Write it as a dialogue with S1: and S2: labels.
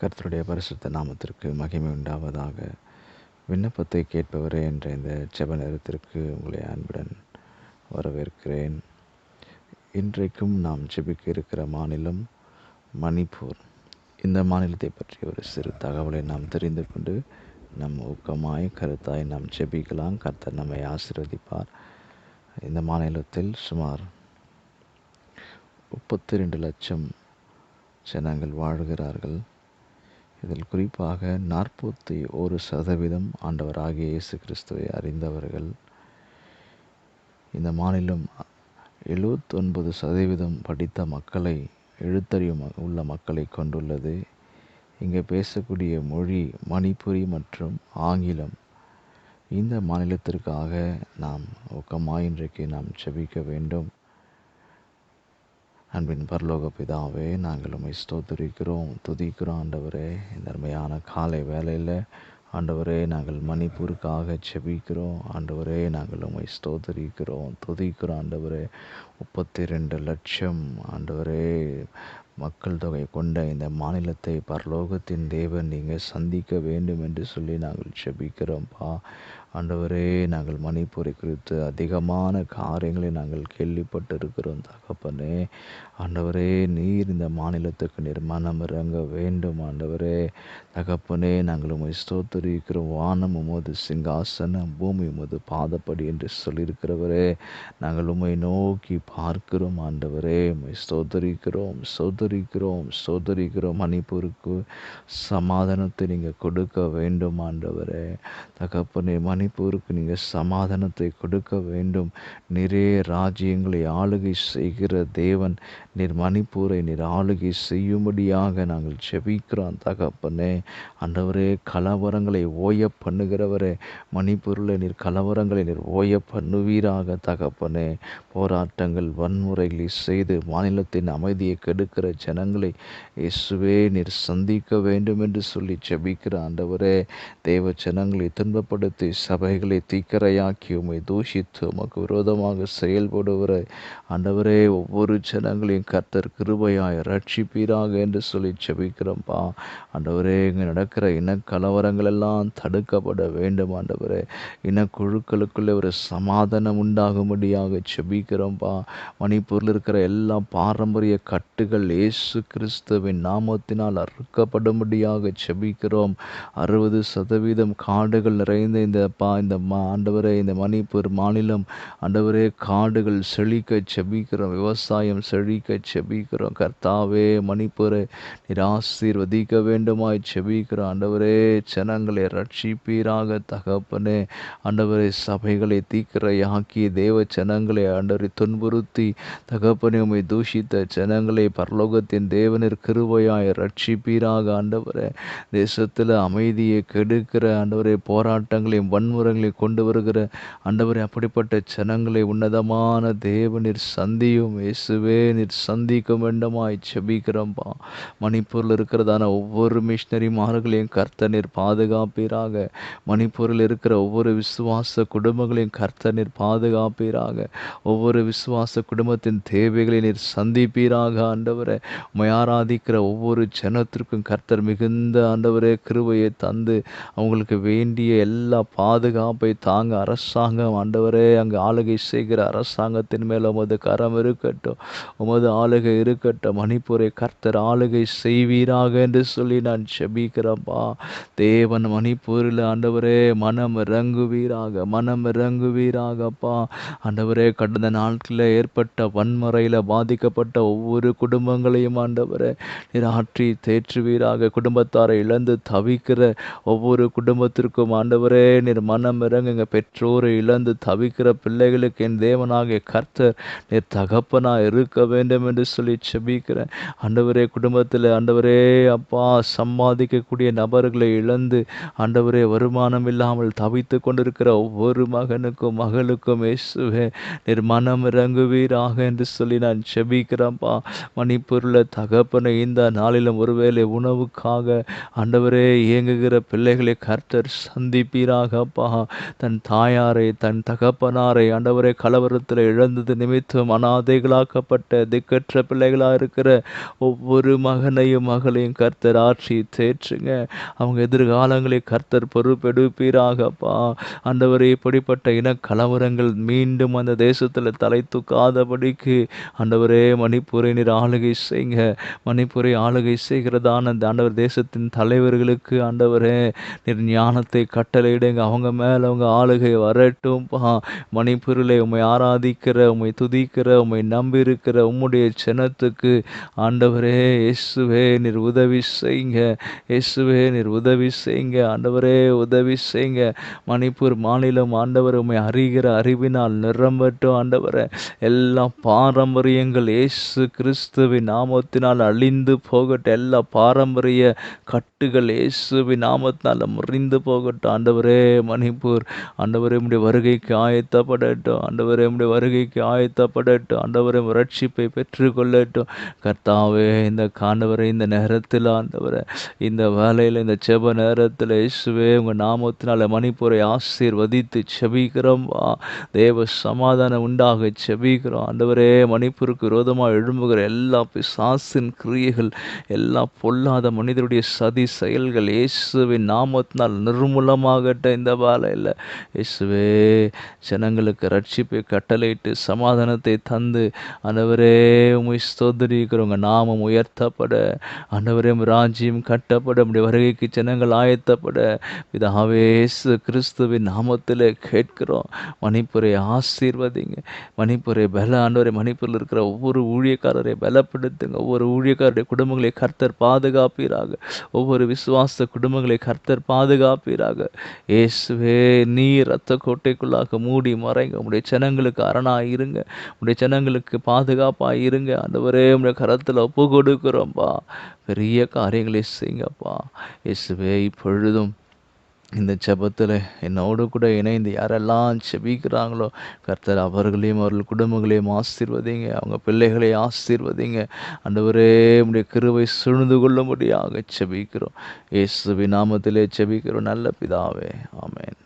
S1: கர்த்தருடைய பரிசுத்த நாமத்திற்கு மகிமை உண்டாவதாக. விண்ணப்பத்தை கேட்பவரே என்ற இந்த செப நேரத்திற்கு உங்களை அன்புடன் வரவேற்கிறேன். இன்றைக்கும் நாம் ஜெபிக்க இருக்கிற மாநிலம் மணிப்பூர். இந்த மாநிலத்தை பற்றிய ஒரு சிறு தகவலை நாம் தெரிந்து கொண்டு நம் ஊக்கமாய் கருத்தாய் நாம் ஜெபிக்கலாம். கர்த்தர் நம்மை ஆசீர்வதிப்பார். இந்த மாநிலத்தில் சுமார் முப்பத்தி ரெண்டு லட்சம் ஜனங்கள் வாழ்கிறார்கள். இதில் குறிப்பாக நாற்பத்தி ஒரு சதவீதம் ஆண்டவராகிய இயேசு கிறிஸ்துவை அறிந்தவர்கள். இந்த மாநிலம் எழுபத்தொன்பது சதவீதம் படித்த மக்களை எழுத்தறிவு உள்ள மக்களை கொண்டுள்ளது. இங்கே பேசக்கூடிய மொழி மணிப்புரி மற்றும் ஆங்கிலம். இந்த மாநிலத்திற்காக நாம் ஒக்கமாக இன்றைக்கு நாம் செபிக்க வேண்டும். அன்பின் பரலோக பிதாவே நாங்கள் உண்மை ஸ்தோத்திரிக்கிறோம் துதிக்கிறோம் ஆண்டவரே. இந்த அருமையான காலை வேலையில் ஆண்டவரே நாங்கள் மணிப்பூருக்காக செபிக்கிறோம் ஆண்டவரே நாங்கள் உண்மை ஸ்தோத்தரிக்கிறோம் துதிக்கிறோம் ஆண்டவரே. முப்பத்தி ரெண்டு லட்சம் ஆண்டவரே. மக்கள் தொகை கொண்ட இந்த மாநிலத்தை பரலோகத்தின் தேவன் நீங்கள் சந்திக்க வேண்டும் என்று சொல்லி நாங்கள் செபிக்கிறோம்ப்பா ஆண்டவரே நாங்கள் மணிப்பூரை குறித்து அதிகமான காரியங்களை நாங்கள் கேள்விப்பட்டிருக்கிறோம் தகப்பனே. ஆண்டவரே நீர் இந்த மாநிலத்துக்கு நீர் மனம் இறங்க வேண்டும் ஆண்டவரே. தகப்பனே நாங்கள் உமை ஸ்தோத்தரிக்கிறோம். வானம் உமது சிங்காசனம் பூமி உமது பாதப்படி என்று சொல்லியிருக்கிறவரே. நாங்கள் உமை நோக்கி பார்க்கிறோம் ஆண்டவரே. உமை ஸ்தோத்தரிக்கிறோம் சோதரிக்கிறோம் சோதரிக்கிறோம் மணிப்பூருக்கு சமாதானத்தை நீங்கள் கொடுக்க வேண்டும் ஆண்டவரே. தகப்பனே மணிப்பூருக்கு நீங்கள் சமாதானத்தை கொடுக்க வேண்டும். நிறைய ராஜ்யங்களை ஆளுகை செய்கிற தேவன் நீர் மணிப்பூரை நீர் ஆளுகை செய்யும்படியாக நாங்கள் செபிக்கிறோம் தகப்பனே. ஆண்டவரே கலவரங்களை ஓய பண்ணுகிறவரே மணிப்பூரில் நீர் கலவரங்களை நீர் ஓய பண்ணுவீராக தகப்பனே. போராட்டங்கள் வன்முறைகளை செய்து மாநிலத்தின் அமைதியை கெடுக்கிற ஜனங்களை இயேசுவே நீர் சந்திக்க வேண்டும் என்று சொல்லி செபிக்கிற ஆண்டவரே தேவ ஜனங்களை துன்பப்படுத்தி சபைகளை தீக்கரையாக்கி உம்மை தூஷித்து உமக்கு விரோதமாக செயல்படுகிற ஆண்டவரே ஒவ்வொரு ஜனங்களையும் கர்த்தர் கிருபையாய் ரட்சிப்பீராக என்று சொல்லி செபிக்கிறோம்ப்பா ஆண்டவரே இங்கே நடக்கிற இனக்கலவரங்கள் எல்லாம் தடுக்கப்பட வேண்டும் ஆண்டவரே. இனக்குழுக்களுக்குள்ளே ஒரு சமாதானம் உண்டாகும்படியாக செபிக்கிறோம்ப்பா மணிப்பூரில் இருக்கிற எல்லா பாரம்பரிய கட்டுகள் இயேசு கிறிஸ்துவின் நாமத்தினால் அறுக்கப்படும்படியாக செபிக்கிறோம் அறுபது சதவீதம் காடுகள் நிறைந்த இந்த பா இந்த மா ஆண்டவரே இந்த மணிப்பூர் மாநிலம் ஆண்டவரே காடுகள் செழிக்க செபிக்கிறோம் விவசாயம் செழிக்க செபிக்கிறோம். கர்த்தாவே மணிப்பூரை நீர் ஆசீர்வதிக்க வேண்டுமாய் செபிக்கிறோம். ஆண்டவரே ஜனங்களை ரட்சிப்பீராக தகப்பனே. ஆண்டவரே சபைகளை தீக்கிரையாக்கி தேவ ஜனங்களை ஆண்டவரை துன்புறுத்தி தகப்பனே உம்மை தூஷித்த ஜனங்களை பரலோகத்தின் தேவனின் கிருபையாய் ரட்சிப்பீராக ஆண்டவரே. தேசத்தில் அமைதியை கெடுக்கிற ஆண்டவரே போராட்டங்களையும் வன்முறைகளையும் கொண்டு வருகிற அண்டவரை அப்படிப்பட்ட ஜனங்களை உன்னதமான தேவ நிர் சந்தியும் இயேசுவே நீர் சந்திக்க வேண்டுமாய் செபிக்கிறோம்ப்பா மணிப்பூரில் இருக்கிறதான ஒவ்வொரு மிஷினரிமார்களையும் கர்த்த நீர் பாதுகாப்பீராக. மணிப்பூரில் இருக்கிற ஒவ்வொரு விசுவாச குடும்பங்களையும் கர்த்த நீர் பாதுகாப்பீராக. ஒவ்வொரு விசுவாச குடும்பத்தின் தேவைகளை நீர் சந்திப்பீராக ஆண்டவரை. உம்மை ஆராதிக்கிற ஒவ்வொரு ஜனத்திற்கும் கர்த்தர் மிகுந்த ஆண்டவரே கிருவையை தந்து அவங்களுக்கு வேண்டிய எல்லா பா பாதுகாப்பை தாங்க அரசாங்கம். ஆண்டவரே அங்கு ஆளுகை செய்கிற அரசாங்கத்தின் மேல் உமது கரம் இருக்கட்டும் உமது ஆளுகை இருக்கட்டும். மணிப்பூரை கர்த்தர் ஆளுகை செய்வீராக என்று சொல்லி நான் செபிக்கிறப்பா தேவன் மணிப்பூரில் ஆண்டவரே மனம் இறங்குவீராக மனம் இறங்குவீராகப்பா. ஆண்டவரே கடந்த நாட்களில் ஏற்பட்ட வன்முறையில் பாதிக்கப்பட்ட ஒவ்வொரு குடும்பங்களையும் ஆண்டவரே நீர் தேற்றுவீராக. குடும்பத்தாரை இழந்து தவிக்கிற ஒவ்வொரு குடும்பத்திற்கும் ஆண்டவரே நீர் மனம் இறங்குங்க பெற்றோரை இழந்து தவிக்கிற பிள்ளைகளுக்கு என் தேவனாகிய கர்த்தர் நீர் தகப்பனாக இருக்க வேண்டும் என்று சொல்லி செபிக்கிறேன். ஆண்டவரே குடும்பத்தில் ஆண்டவரே அப்பா சம்பாதிக்கக்கூடிய நபர்களை இழந்து ஆண்டவரே வருமானம் இல்லாமல் தவித்து கொண்டிருக்கிற ஒவ்வொரு மகனுக்கும் மகளுக்கும் இயேசுவே நீர் மனம் இறங்குவீராக என்று சொல்லி நான் செபிக்கிறேன்ப்பா. மணிப்பூரில் தகப்பனை இந்த நாளிலும் ஒருவேளை உணவுக்காக ஆண்டவரே இயங்குகிற பிள்ளைகளை கர்த்தர் சந்திப்பீராக அப்பா தன் தாயாரை தன் தகப்பனாரை ஆண்டவரை கலவரத்தில் இழந்தது நிமித்தம் அனாதைகளாக்கப்பட்ட திக்கற்ற பிள்ளைகளாக இருக்கிற ஒவ்வொரு மகனையும் மகளையும் கர்த்தர் ஆட்சி தேற்றுங்க. அவங்க எதிர்காலங்களை கர்த்தர் பொறுப்பெடுப்பீராகப்பா ஆண்டவரே இப்படிப்பட்ட இன கலவரங்கள் மீண்டும் அந்த தேசத்தில் தலை தூக்காதபடிக்கு ஆண்டவரே மணிப்பூரை நீர் ஆளுகை செய்யுங்க. மணிப்பூரை ஆளுகை செய்கிறதான அந்த ஆண்டவர் தேசத்தின் தலைவர்களுக்கு ஆண்டவரே நீர் ஞானத்தை கட்டளையிடுங்க. அவங்க மேலே அவங்க ஆளுகை வரட்டும்பா மணிப்பூரில் உம்மை ஆராதிக்கிற உம்மை துதிக்கிற உம்மை நம்பி இருக்கிற உம்முடைய சினத்துக்கு ஆண்டவரே இயேசுவே நீர் உதவி செய்யுங்க. இயேசுவே நீர் உதவி செய்யுங்க. ஆண்டவரே உதவி செய்யுங்க. மணிப்பூர் மாநிலம் ஆண்டவர் உண்மை அறிகிற அறிவினால் நிரம்பட்டும் ஆண்டவரே. எல்லா பாரம்பரியங்கள் இயேசு கிறிஸ்துவின் நாமத்தினால் அழிந்து போகட்டும். எல்லா பாரம்பரிய கட்டுகள் இயேசுவின் நாமத்தினால் முறிந்து போகட்டும் ஆண்டவரே. மணிப்பூர் ஆண்டவரே உம்முடைய வருகைக்கு ஆயத்தப்படட்டும். ஆண்டவரே உம்முடைய வருகைக்கு ஆயத்தப்படட்டும். ஆண்டவரே ரட்சிப்பை பெற்றுக்கொள்ளட்டும். கர்த்தாவே இந்த காண்டவரை இந்த நேரத்தில் ஆண்டவரை இந்த வேலையில் இந்த செப நேரத்தில் இயேசுவே உங்கள் நாமத்தினால மணிப்பூரை ஆசீர்வதித்து செபிக்கிறோம் வா தேவ சமாதானம் உண்டாக செபிக்கிறோம் ஆண்டவரே மணிப்பூருக்கு விரோதமாக எழும்புகிற எல்லா பிசாசின் கிரியைகள் எல்லா பொல்லாத மனிதருடைய சதி செயல்கள் இயேசுவின் நாமத்தினால் நிர்மூலமாகட்ட இந்த வேலையில் இயேசுவே ஜனங்களுக்கு ரட்சிப்பை கட்டளையிட்டு சமாதானத்தை தந்து ஆண்டவரே உமை ஸ்தோதரிக்கிறவங்க நாமம் உயர்த்தப்பட ஆண்டவரே ராஜ்யம் கட்டப்பட உம்முடைய வருகைக்கு ஜனங்கள் ஆயத்தப்பட. இதாவேசு கிறிஸ்துவின் நாமத்தில் கேட்கிறோம். மணிப்புரை ஆசீர்வதிங்க. மணிப்புரை பல ஆண்டவரை மணிப்பூரில் இருக்கிற ஒவ்வொரு ஊழியக்காரரை பலப்படுத்துங்க. ஒவ்வொரு ஊழியக்காரருடைய குடும்பங்களை கர்த்தர் பாதுகாப்பீராக. ஒவ்வொரு விசுவாச குடும்பங்களை கர்த்தர் பாதுகாப்பீராக. இயேசுவே நீ ரத்த கோட்டைக்குள்ளாக மூடி மறைங்க. உடைய ஜனங்களுக்கு அரணாக இருங்க. உடைய ஜனங்களுக்கு பாதுகாப்பாக இருங்க. அந்தவரே உடைய கரத்தில் ஒப்பு கொடுக்குறோம்ப்பா பெரிய காரியங்களை செய்யுங்கப்பா. இயேசுவே இப்பொழுதும் இந்த ஜெபத்தில் என்னோடு கூட இணைந்து யாரெல்லாம் செபிக்கிறாங்களோ கர்த்தர் அவர்களையும் அவர்கள் குடும்பங்களையும் ஆசீர்வதிங்க. அவங்க பிள்ளைகளை ஆசீர்வதிங்க. ஆண்டவரே உடைய கிருவை சுழ்ந்து கொள்ளும்படியாக செபிக்கிறோம் இயேசுவின் நாமத்திலே செபிக்கிறோம் நல்ல பிதாவே. ஆமேன்.